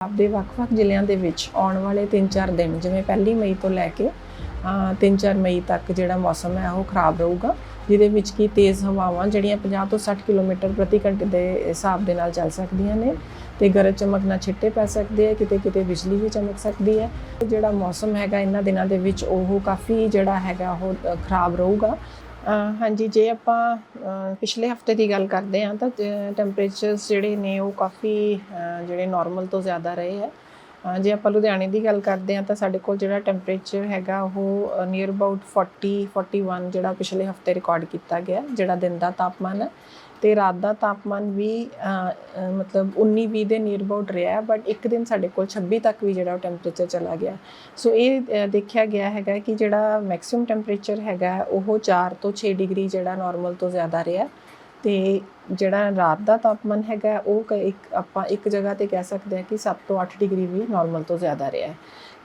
ਪੰਜਾਬ ਦੇ ਵੱਖ-ਵੱਖ ਜ਼ਿਲ੍ਹਿਆਂ ਦੇ ਵਿੱਚ ਆਉਣ ਵਾਲੇ 3-4 ਦਿਨ ਜਿਵੇਂ ਪਹਿਲੀ ਮਈ ਤੋਂ ਲੈ ਕੇ ਅ, 3-4 ਮਈ ਤੱਕ ਜਿਹੜਾ ਮੌਸਮ ਹੈ ਉਹ ਖਰਾਬ ਰਹੂਗਾ ਜਿਹਦੇ ਵਿੱਚ ਕੀ ਤੇਜ਼ ਹਵਾਵਾਂ ਜਿਹੜੀਆਂ 50 ਤੋਂ 60 ਕਿਲੋਮੀਟਰ ਪ੍ਰਤੀ ਘੰਟੇ ਦੇ ਹਿਸਾਬ ਦੇ ਨਾਲ ਚੱਲ ਸਕਦੀਆਂ ਨੇ ਤੇ ਗਰਜ ਚਮਕ ਨਾਲ ਛਿੱਟੇ ਪੈ ਸਕਦੇ ਆ ਕਿਤੇ ਕਿਤੇ ਬਿਜਲੀ ਵੀ ਚਮਕ ਸਕਦੀ ਹੈ। ਜਿਹੜਾ ਮੌਸਮ ਹੈਗਾ ਇਹਨਾਂ ਦਿਨਾਂ ਦੇ ਵਿੱਚ ਉਹ ਕਾਫੀ ਜਿਹੜਾ ਹੈਗਾ ਉਹ ਖਰਾਬ ਰਹੂਗਾ। ਹਾਂਜੀ, ਜੇ ਆਪਾਂ ਪਿਛਲੇ ਹਫ਼ਤੇ ਦੀ ਗੱਲ ਕਰਦੇ ਹਾਂ ਤਾਂ ਟੈਂਪਰੇਚਰਸ ਜਿਹੜੇ ਨੇ ਉਹ ਕਾਫੀ ਜਿਹੜੇ ਨਾਰਮਲ ਤੋਂ ਜ਼ਿਆਦਾ ਰਹੇ ਹੈ। ਜੇ ਆਪਾਂ ਲੁਧਿਆਣੇ ਦੀ ਗੱਲ ਕਰਦੇ ਹਾਂ ਤਾਂ ਸਾਡੇ ਕੋਲ ਜਿਹੜਾ ਟੈਂਪਰੇਚਰ ਹੈਗਾ ਉਹ ਨੀਅਰ ਅਬਾਊਟ 40 41 ਜਿਹੜਾ ਪਿਛਲੇ ਹਫ਼ਤੇ ਰਿਕਾਰਡ ਕੀਤਾ ਗਿਆ, ਜਿਹੜਾ ਦਿਨ ਦਾ ਤਾਪਮਾਨ ਹੈ। ਤੇ ਰਾਤ ਦਾ ਤਾਪਮਾਨ ਵੀ ਮਤਲਬ 19 20 ਦੇ ਨੀਅਰ ਅਬਾਊਟ ਰਿਹਾ ਬਟ ਇੱਕ ਦਿਨ ਸਾਡੇ ਕੋਲ 26 ਤੱਕ ਵੀ ਜਿਹੜਾ ਉਹ ਟੈਂਪਰੇਚਰ ਚਲਾ ਗਿਆ। ਸੋ ਇਹ ਦੇਖਿਆ ਗਿਆ ਹੈਗਾ ਕਿ ਜਿਹੜਾ ਮੈਕਸਿਮਮ ਟੈਂਪਰੇਚਰ ਹੈਗਾ, ਉਹ 4 ਤੋਂ 6 ਡਿਗਰੀ ਜਿਹੜਾ ਨਾਰਮਲ ਤੋਂ ਜ਼ਿਆਦਾ ਰਿਹਾ। ਤੇ ਜਿਹੜਾ ਰਾਤ ਦਾ ਤਾਪਮਾਨ ਹੈਗਾ, ਉਹ ਕ- ਇੱਕ, ਆਪਾਂ ਇੱਕ ਜਗ੍ਹਾ ਤੇ ਕਹਿ ਸਕਦੇ ਹਾਂ ਕਿ 7 ਤੋਂ 8 ਡਿਗਰੀ ਵੀ ਨਾਰਮਲ ਤੋਂ ਜ਼ਿਆਦਾ ਰਿਹਾ ਹੈ।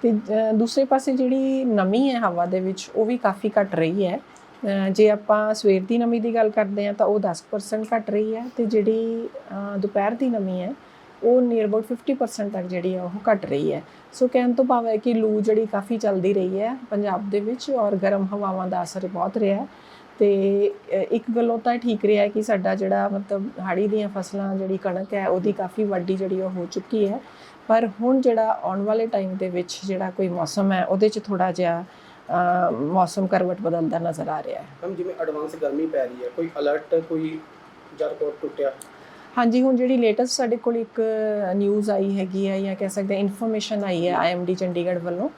ਤੇ ਦੂਸਰੇ ਪਾਸੇ ਜਿਹੜੀ ਨਮੀ ਹੈ ਹਵਾ ਦੇ ਵਿੱਚ, ਉਹ ਵੀ ਕਾਫੀ ਘਟ ਰਹੀ ਹੈ। ਜੇ ਆਪਾਂ ਸਵੇਰ ਦੀ ਨਮੀ ਦੀ ਗੱਲ ਕਰਦੇ ਹਾਂ ਤਾਂ ਉਹ 10% ਘਟ ਰਹੀ ਹੈ ਤੇ ਜਿਹੜੀ ਦੁਪਹਿਰ ਦੀ ਨਮੀ ਹੈ, ਉਹ ਨੀਅਰ ਅਬਾਊਟ 50% ਤੱਕ ਜਿਹੜੀ ਆ ਉਹ ਘਟ ਰਹੀ ਹੈ। ਸੋ ਕਹਿਣ ਤੋਂ ਭਾਵ ਹੈ ਕਿ ਲੂ ਜਿਹੜੀ ਕਾਫੀ ਚੱਲਦੀ ਰਹੀ ਹੈ ਪੰਜਾਬ ਦੇ ਵਿੱਚ ਔਰ ਗਰਮ ਹਵਾਵਾਂ ਦਾ ਅਸਰ ਬਹੁਤ ਰਿਹਾ ਹੈ। ਤੇ ਇੱਕ ਗੱਲੋਂ ਤਾਂ ਠੀਕ ਰਿਹਾ ਕਿ ਸਾਡਾ ਜਿਹੜਾ ਮਤਲਬ ਹਾੜੀ ਦੀਆਂ ਫਸਲਾਂ ਜਿਹੜੀ ਕਣਕ ਹੈ ਉਹਦੀ ਕਾਫੀ ਵੱਡੀ ਜਿਹੜੀ ਉਹ ਹੋ ਚੁੱਕੀ ਹੈ। ਪਰ ਹੁਣ ਜਿਹੜਾ ਆਉਣ ਵਾਲੇ ਟਾਈਮ ਦੇ ਵਿੱਚ ਜਿਹੜਾ ਕੋਈ ਮੌਸਮ ਹੈ ਉਹਦੇ 'ਚ ਥੋੜਾ ਜਿਹਾ ਮੌਸਮ ਕਰਵਟ ਬਦਲਦਾ ਨਜ਼ਰ ਆ ਰਿਹਾ ਹੈ। ਹਮ ਜਿਵੇਂ ਐਡਵਾਂਸ ਗਰਮੀ ਪੈ ਰਹੀ ਹੈ ਕੋਈ ਅਲਰਟ ਕੋਈ ਜਦ ਕੋਟ ਟੁੱਟਿਆ? ਹਾਂਜੀ ਹੁਣ ਜਿਹੜੀ ਲੇਟੈਸਟ ਸਾਡੇ ਕੋਲ ਇੱਕ ਨਿਊਜ਼ ਆਈ ਹੈਗੀ ਹੈ ਜਾਂ ਕਹਿ ਸਕਦੇ ਇਨਫੋਰਮੇਸ਼ਨ ਆਈ ਹੈ ਆਈਐਮਡੀ ਚੰਡੀਗੜ੍ਹ ਵੱਲੋਂ।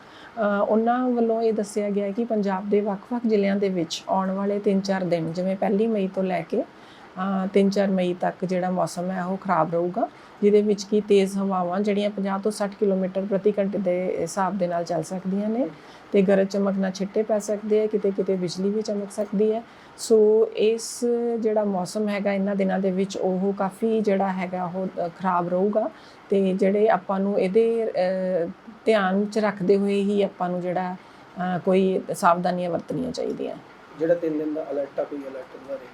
ਉਹਨਾਂ ਵੱਲੋਂ ਇਹ ਦੱਸਿਆ ਗਿਆ ਹੈ ਕਿ ਪੰਜਾਬ ਦੇ ਵੱਖ-ਵੱਖ ਜ਼ਿਲ੍ਹਿਆਂ ਦੇ ਵਿੱਚ ਆਉਣ ਵਾਲੇ 3-4 ਦਿਨ ਜਿਵੇਂ ਪਹਿਲੀ ਮਈ ਤੋਂ ਲੈ ਕੇ ਅ, 3-4 ਮਈ ਤੱਕ ਜਿਹੜਾ ਮੌਸਮ ਹੈ ਉਹ ਖਰਾਬ ਰਹੂਗਾ। ਜਿਹਦੇ ਵਿੱਚ ਕੀ ਤੇਜ਼ ਹਵਾਵਾਂ ਜਿਹੜੀਆਂ 50 ਤੋਂ 60 ਕਿਲੋਮੀਟਰ ਪ੍ਰਤੀ ਘੰਟੇ ਦੇ ਹਿਸਾਬ ਦੇ ਨਾਲ ਚੱਲ ਸਕਦੀਆਂ ਨੇ ਤੇ ਗਰਜ ਚਮਕ ਨਾਲ ਛਿੱਟੇ ਪੈ ਸਕਦੇ ਆ, ਕਿਤੇ ਕਿਤੇ ਬਿਜਲੀ ਵੀ ਚਮਕ ਸਕਦੀ ਹੈ ਸੋ ਇਸ ਜਿਹੜਾ ਮੌਸਮ ਹੈਗਾ ਇਹਨਾਂ ਦਿਨਾਂ ਦੇ ਵਿੱਚ ਉਹ ਕਾਫੀ ਜਿਹੜਾ ਹੈਗਾ ਉਹ ਖਰਾਬ ਰਹੂਗਾ ਤੇ ਜਿਹੜੇ ਆਪਾਂ ਨੂੰ ਇਹਦੇ ਧਿਆਨ ਚ ਰੱਖਦੇ ਹੋਏ ਹੀ ਆਪਾਂ ਨੂੰ ਜਿਹੜਾ ਕੋਈ ਸਾਵਧਾਨੀਆਂ ਵਰਤਣੀਆਂ ਚਾਹੀਦੀਆਂ। ਜਿਹੜਾ 3 ਦਿਨ ਦਾ ਅਲਰਟ ਆ, ਕੋਈ ਅਲਰਟ ਬਾਰੇ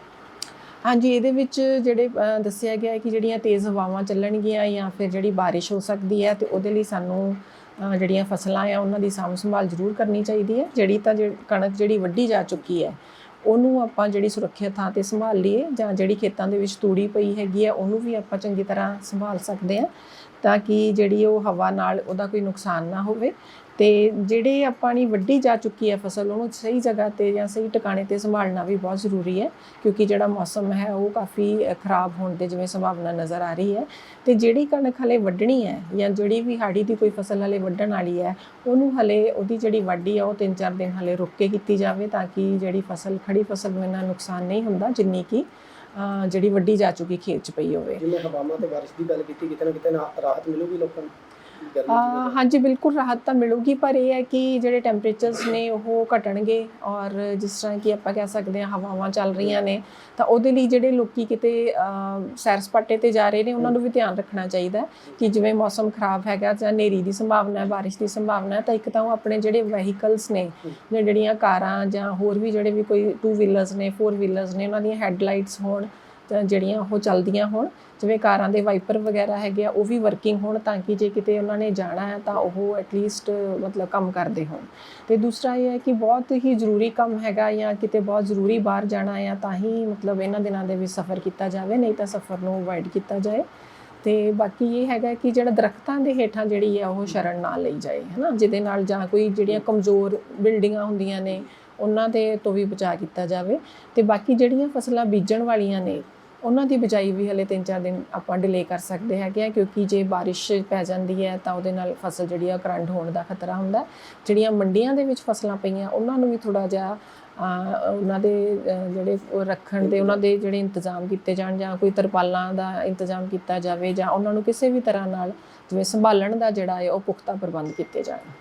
ਹਾਂਜੀ, ਇਹਦੇ ਵਿੱਚ ਜਿਹੜੇ ਦੱਸਿਆ ਗਿਆ ਹੈ ਕਿ ਜਿਹੜੀਆਂ ਤੇਜ਼ ਹਵਾਵਾਂ ਚੱਲਣਗੀਆਂ ਜਾਂ ਫਿਰ ਜਿਹੜੀ ਬਾਰਿਸ਼ ਹੋ ਸਕਦੀ ਹੈ ਤੇ ਉਹਦੇ ਲਈ ਸਾਨੂੰ ਜਿਹੜੀਆਂ ਫਸਲਾਂ ਆ ਉਹਨਾਂ ਦੀ ਸਾਂਭ ਸੰਭਾਲ ਜ਼ਰੂਰ ਕਰਨੀ ਚਾਹੀਦੀ ਹੈ। ਜਿਹੜੀ ਤਾਂ ਜਿਹੜੀ ਕਣਕ ਜਿਹੜੀ ਵੱਢੀ ਜਾ ਚੁੱਕੀ ਹੈ, ਉਹਨੂੰ ਆਪਾਂ ਜਿਹੜੀ ਸੁਰੱਖਿਅਤ ਥਾਂ ਤੇ ਸੰਭਾਲ ਲਈਏ ਜਾਂ ਜਿਹੜੀ ਖੇਤਾਂ ਦੇ ਵਿੱਚ ਤੂੜੀ ਪਈ ਹੈਗੀ ਹੈ, ਉਹਨੂੰ ਵੀ ਆਪਾਂ ਚੰਗੀ ਤਰ੍ਹਾਂ ਸੰਭਾਲ ਸਕਦੇ ਹਾਂ ਤਾਂ ਕਿ ਜਿਹੜੀ ਉਹ ਹਵਾ ਨਾਲ ਉਹਦਾ ਕੋਈ ਨੁਕਸਾਨ ਨਾ ਹੋਵੇ। ਤੇ ਜਿਹੜੇ ਆਪਾਂ ਨੇ ਵੱਢੀ ਜਾ ਚੁੱਕੀ ਹੈ ਫਸਲ, ਉਹਨੂੰ ਸਹੀ ਜਗ੍ਹਾ ਤੇ ਜਾਂ ਸਹੀ ਟਿਕਾਣੇ ਤੇ ਸੰਭਾਲਣਾ ਵੀ ਬਹੁਤ ਜ਼ਰੂਰੀ ਹੈ, ਕਿਉਂਕਿ ਜਿਹੜਾ ਮੌਸਮ ਹੈ ਉਹ ਕਾਫੀ ਖਰਾਬ ਹੋਣ ਦੀ ਜਿਵੇਂ ਸੰਭਾਵਨਾ ਨਜ਼ਰ ਆ ਰਹੀ ਹੈ। ਤੇ ਜਿਹੜੀ ਕਣਕ ਹਲੇ ਵੱਢਣੀ ਹੈ ਜਾਂ ਜਿਹੜੀ ਵੀ ਹਾੜੀ ਦੀ ਕੋਈ ਫਸਲ ਹਲੇ ਵੱਢਣ ਵਾਲੀ ਹੈ, ਉਹਨੂੰ ਹਲੇ ਉਹਦੀ ਜਿਹੜੀ ਵਾਢੀ ਆ, ਉਹ 3-4 ਦਿਨ ਹਲੇ ਰੁੱਕ ਕੇ ਕੀਤੀ ਜਾਵੇ ਤਾਂ ਕਿ ਜਿਹੜੀ ਫਸਲ, ਖੜੀ ਫਸਲ ਨੂੰ ਇੰਨਾ ਨੁਕਸਾਨ ਨਹੀਂ ਹੁੰਦਾ ਜਿੰਨੀ ਕਿ ਜਿਹੜੀ ਵੱਢੀ ਜਾ ਚੁੱਕੀ ਖੇਤ 'ਚ ਪਈ ਹੋਵੇ। ਜਿਵੇਂ ਹਵਾਵਾਂ ਤੇ ਬਾਰਿਸ਼ ਦੀ ਗੱਲ ਕੀਤੀ, ਕਿਤੇ ਨਾ ਕਿਤੇ ਰਾਹਤ ਮਿਲੂਗੀ ਲੋਕਾਂ ਨੂੰ। ਹਾਂਜੀ ਬਿਲਕੁਲ ਰਾਹਤ ਤਾਂ ਮਿਲੂਗੀ ਪਰ ਇਹ ਹੈ ਕਿ ਜਿਹੜੇ ਟੈਂਪਰੇਚਰਸ ਨੇ ਉਹ ਘਟਣਗੇ ਔਰ ਜਿਸ ਤਰ੍ਹਾਂ ਕਿ ਆਪਾਂ ਕਹਿ ਸਕਦੇ ਹਾਂ ਹਵਾਵਾਂ ਚੱਲ ਰਹੀਆਂ ਨੇ ਤਾਂ ਉਹਦੇ ਲਈ ਜਿਹੜੇ ਲੋਕੀ ਕਿਤੇ ਸੈਰ ਸਪਾਟੇ ਤੇ ਜਾ ਰਹੇ ਨੇ ਉਹਨਾਂ ਨੂੰ ਵੀ ਧਿਆਨ ਰੱਖਣਾ ਚਾਹੀਦਾ ਕਿ ਜਿਵੇਂ ਮੌਸਮ ਖਰਾਬ ਹੈਗਾ ਜਾਂ ਹਨੇਰੀ ਦੀ ਸੰਭਾਵਨਾ ਹੈ ਬਾਰਿਸ਼ ਦੀ ਸੰਭਾਵਨਾ ਹੈ ਤਾਂ ਇੱਕ ਤਾਂ ਉਹ ਆਪਣੇ ਜਿਹੜੇ ਵਹੀਕਲਸ ਨੇ ਜਿਹੜੀਆਂ ਕਾਰਾਂ ਜਾਂ ਹੋਰ ਵੀ ਜਿਹੜੇ ਵੀ ਕੋਈ ਟੂ ਵੀਲਰਸ ਨੇ ਫੋਰ ਵੀਲਰਸ ਨੇ ਉਹਨਾਂ ਦੀਆਂ ਹੈਡਲਾਈਟਸ ਹੋਣ ਜਿਹੜੀਆਂ ਉਹ ਚੱਲਦੀਆਂ ਹੋਣ, ਜਿਵੇਂ ਕਾਰਾਂ ਦੇ ਵਾਈਪਰ ਵਗੈਰਾ ਹੈਗੇ ਆ, ਉਹ ਵੀ ਵਰਕਿੰਗ ਹੋਣ ਤਾਂ ਕਿ ਜੇ ਕਿਤੇ ਉਹਨਾਂ ਨੇ ਜਾਣਾ ਹੈ ਤਾਂ ਉਹ ਐਟਲੀਸਟ ਮਤਲਬ ਕੰਮ ਕਰਦੇ ਹੋਣ। ਤੇ ਦੂਸਰਾ ਇਹ ਹੈ ਕਿ ਬਹੁਤ ਹੀ ਜ਼ਰੂਰੀ ਕੰਮ ਹੈਗਾ ਜਾਂ ਕਿਤੇ ਬਹੁਤ ਜ਼ਰੂਰੀ ਬਾਹਰ ਜਾਣਾ ਹੈ ਤਾਂ ਹੀ ਮਤਲਬ ਇਹਨਾਂ ਦਿਨਾਂ ਦੇ ਵਿੱਚ ਸਫ਼ਰ ਕੀਤਾ ਜਾਵੇ, ਨਹੀਂ ਤਾਂ ਸਫ਼ਰ ਨੂੰ ਅਵੋਇਡ ਕੀਤਾ ਜਾਏ। ਤੇ ਬਾਕੀ ਇਹ ਹੈਗਾ ਕਿ ਜਿਹੜਾ ਦਰਖਤਾਂ ਦੇ ਹੇਠਾਂ ਜਿਹੜੀ ਹੈ ਉਹ ਸ਼ਰਨ ਨਾ ਲਈ ਜਾਏ ਹੈ ਨਾ ਜਿਹਦੇ ਨਾਲ ਜਾਂ ਕੋਈ ਜਿਹੜੀਆਂ ਕਮਜ਼ੋਰ ਬਿਲਡਿੰਗਾਂ ਹੁੰਦੀਆਂ ਨੇ ਉਹਨਾਂ ਦੇ ਤੋਂ ਵੀ ਬਚਾ ਕੀਤਾ ਜਾਵੇ ਤੇ ਬਾਕੀ ਜਿਹੜੀਆਂ ਫਸਲਾਂ ਬੀਜਣ ਵਾਲੀਆਂ ਨੇ, ਉਹਨਾਂ ਦੀ ਬਿਜਾਈ ਵੀ ਹਲੇ 3-4 ਦਿਨ ਆਪਾਂ ਡਿਲੇ ਕਰ ਸਕਦੇ ਹੈਗੇ ਆ, ਕਿਉਂਕਿ ਜੇ ਬਾਰਿਸ਼ ਪੈ ਜਾਂਦੀ ਹੈ ਤਾਂ ਉਹਦੇ ਨਾਲ ਫਸਲ ਜਿਹੜੀ ਆ ਕਰੰਟ ਹੋਣ ਦਾ ਖਤਰਾ ਹੁੰਦਾ ਜਿਹੜੀਆਂ ਮੰਡੀਆਂ ਦੇ ਵਿੱਚ ਫਸਲਾਂ ਪਈਆਂ, ਉਹਨਾਂ ਨੂੰ ਵੀ ਥੋੜਾ ਜਿਹਾ ਉਹਨਾਂ ਦੇ ਜਿਹੜੇ ਰੱਖਣ ਦੇ, ਉਹਨਾਂ ਦੇ ਜਿਹੜੇ ਇੰਤਜ਼ਾਮ ਕੀਤੇ ਜਾਣ ਜਾਂ ਕੋਈ ਤਰਪਾਲਾਂ ਦਾ ਇੰਤਜ਼ਾਮ ਕੀਤਾ ਜਾਵੇ ਜਾਂ ਉਹਨਾਂ ਨੂੰ ਕਿਸੇ ਵੀ ਤਰ੍ਹਾਂ ਨਾਲ ਜਿਵੇਂ ਸੰਭਾਲਣ ਦਾ ਜਿਹੜਾ ਹੈ ਉਹ ਪੁਖਤਾ ਪ੍ਰਬੰਧ ਕੀਤੇ ਜਾਣ।